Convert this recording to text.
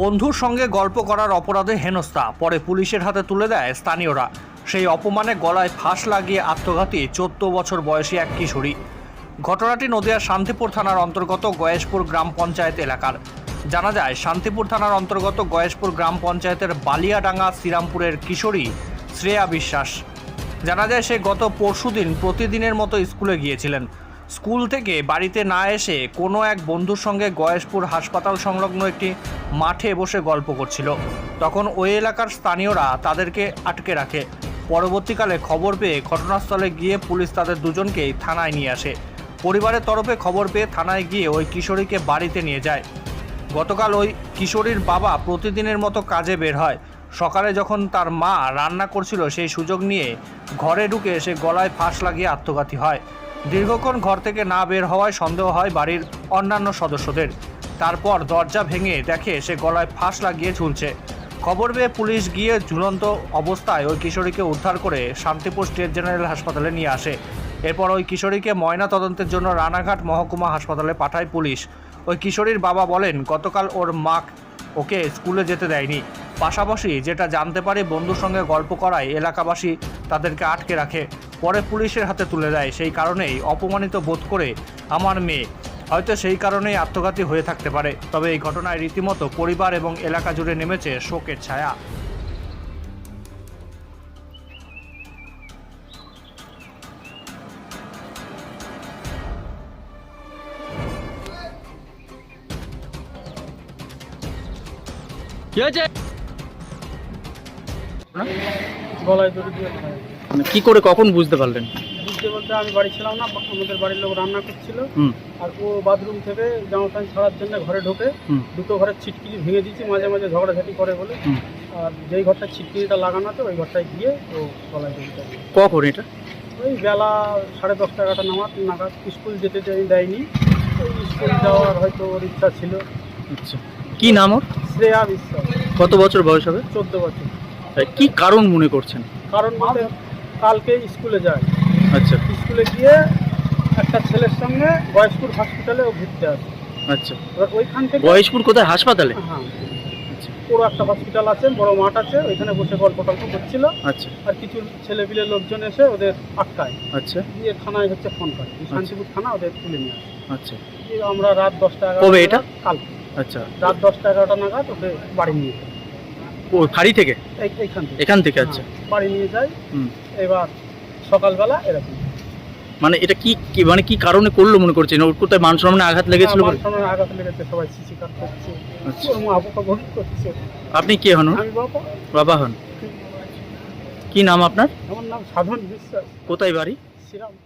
বন্ধুর সঙ্গে গল্প করার অপরাধে হেনস্থা, পরে পুলিশের হাতে তুলে দেয় স্থানীয়রা। সেই অপমানে গলায় ফাঁস লাগিয়ে আত্মঘাতী চোদ্দ বছর বয়সী এক কিশোরী। ঘটনাটি নদিয়ার শান্তিপুর থানার অন্তর্গত গয়েশপুর গ্রাম পঞ্চায়েত এলাকার। জানা যায়, শান্তিপুর থানার অন্তর্গত গয়েশপুর গ্রাম পঞ্চায়েতের বালিয়াডাঙ্গা শ্রীরামপুরের কিশোরী শ্রেয়া বিশ্বাস। জানা যায়, সে গত পরশুদিন প্রতিদিনের মতো স্কুলে গিয়েছিলেন। স্কুল থেকে বাড়িতে না এসে কোনো এক বন্ধুর সঙ্গে গয়েশপুর হাসপাতাল সংলগ্ন একটি মাঠে বসে গল্প করছিল। তখন ওই এলাকার স্থানীয়রা তাদেরকে আটকে রাখে। পরবর্তীকালে খবর পেয়ে ঘটনাস্থলে গিয়ে পুলিশ তাদের দুজনকেই থানায় নিয়ে আসে। পরিবারের তরফে খবর পেয়ে থানায় গিয়ে ওই কিশোরীকে বাড়িতে নিয়ে যায়। গতকাল ওই কিশোরীর বাবা প্রতিদিনের মতো কাজে বের হয়। সকালে যখন তার মা রান্না করছিল সেই সুযোগ নিয়ে ঘরে ঢুকে সে গলায় ফাঁস লাগিয়ে আত্মঘাতী হয়। দীর্ঘক্ষণ ঘর থেকে না বের হওয়ায় সন্দেহ হয় বাড়ির অন্যান্য সদস্যদের। তারপর দরজা ভেঙে দেখে সে গলায় ফাঁস লাগিয়ে ঝুলছে। খবর পেয়ে পুলিশ গিয়ে ঝুলন্ত অবস্থায় ওই কিশোরীকে উদ্ধার করে শান্তিপুর স্টেট জেনারেল হাসপাতালে নিয়ে আসে। এরপর ওই কিশোরীকে ময়না তদন্তের জন্য রানাঘাট মহকুমা হাসপাতালে পাঠায় পুলিশ। ওই কিশোরীর বাবা বলেন, গতকাল ওর মা ওকে স্কুলে যেতে দেয়নি। পাশাপাশি যেটা জানতে পারে বন্ধুর সঙ্গে গল্প করায় এলাকাবাসী তাদেরকে আটকে রাখে। পরে পুলিশের হাতে তুলে দেয়। সেই কারণেই অপমানিত বোধ করে আমার মেয়ে। হয়তো সেই কারণেই আত্মঘাতী হয়ে থাকতে পারে। তবে এই ঘটনায় রীতিমতো পরিবার এবং এলাকা জুড়ে নেমেছে শোকের ছায়া। কি হয়েছে? গলায় দড়ি দিয়ে। মানে কি করে কখন বুঝতে পারলেন? বুঝতে বলতে আমি বাড়ি ছিলাম না আমাদের বাড়ির লোক রান্না করছিল। আর ও বাথরুম থেকে জামা প্যান্ট ছাড়ার জন্য ঘরে ঢোকে। দুটো ঘরের ছিটকিলি ভেঙে দিয়েছি মাঝে মাঝে ঝগড়াঝাটি করে বলে। আর যেই ঘরটা ছিটকিলিটা লাগানো আছে ওই ঘরটায় গিয়ে ও গলায় কখন এটা? ওই বেলা সাড়ে দশটা এগারোটা নামাজ নাগাদ স্কুল যেতে দেয়- দেয়নি। ওই স্কুল যাওয়ার হয়তো ওর ইচ্ছা ছিল। আচ্ছা। কি নাম ওর? শ্রেয়া বিশ্বাস। কত বছর বয়স হবে? চোদ্দ বছর। কি কারণ মনে করছেন? কারণ বলতে কালকে স্কুলে যায়। আচ্ছা। স্কুলে গিয়ে একটা ছেলের সঙ্গে বয়স্কুর হসপিটালে ও ঘুরতে আসে। আচ্ছা। এবার ওইখান থেকে বয়সপুর কোথায়? হাসপাতালে? হ্যাঁ। আচ্ছা। পুরো একটা হসপিটাল আছে বড় মাঠ আছে ওইখানে বসে গল্প টল্প করছিল আচ্ছা। আর কিছু ছেলেপিলে লোকজন এসে ওদের আটকায়। আচ্ছা। দিয়ে থানায় হচ্ছে ফোন করে। এই শান্তিপুর থানা ওদের তুলে নিয়ে আসে। আচ্ছা। আমরা রাত দশটা এগারোটা কবে এটা? কালকে। আচ্ছা। রাত দশটা এগারোটা নাগাদ ওকে বাড়ি নিয়ে ফাঁড়ি থেকে? এই- এইখান থেকে। এখান থেকে আচ্ছা। হ্যাঁ, বাড়ি নিয়ে যায় হুম। এবার সকালবেলা এরকম। মানে এটা কি কি মানে কি কারণে করল মনে করছেন? ওর কোথায় মান সম্মানে আঘাত লেগেছিল বলে? আমার সামনে আঘাত লেগেছে সবাই সিসি কাট করছে। আচ্ছা। ভোগ করছে। আপনি কে হন আমি বাবা। বাবা হন। কি নাম আপনার? আমার নাম সাধন বিশ্বাস। কোথায় বাড়ি? শ্রীরামপুর।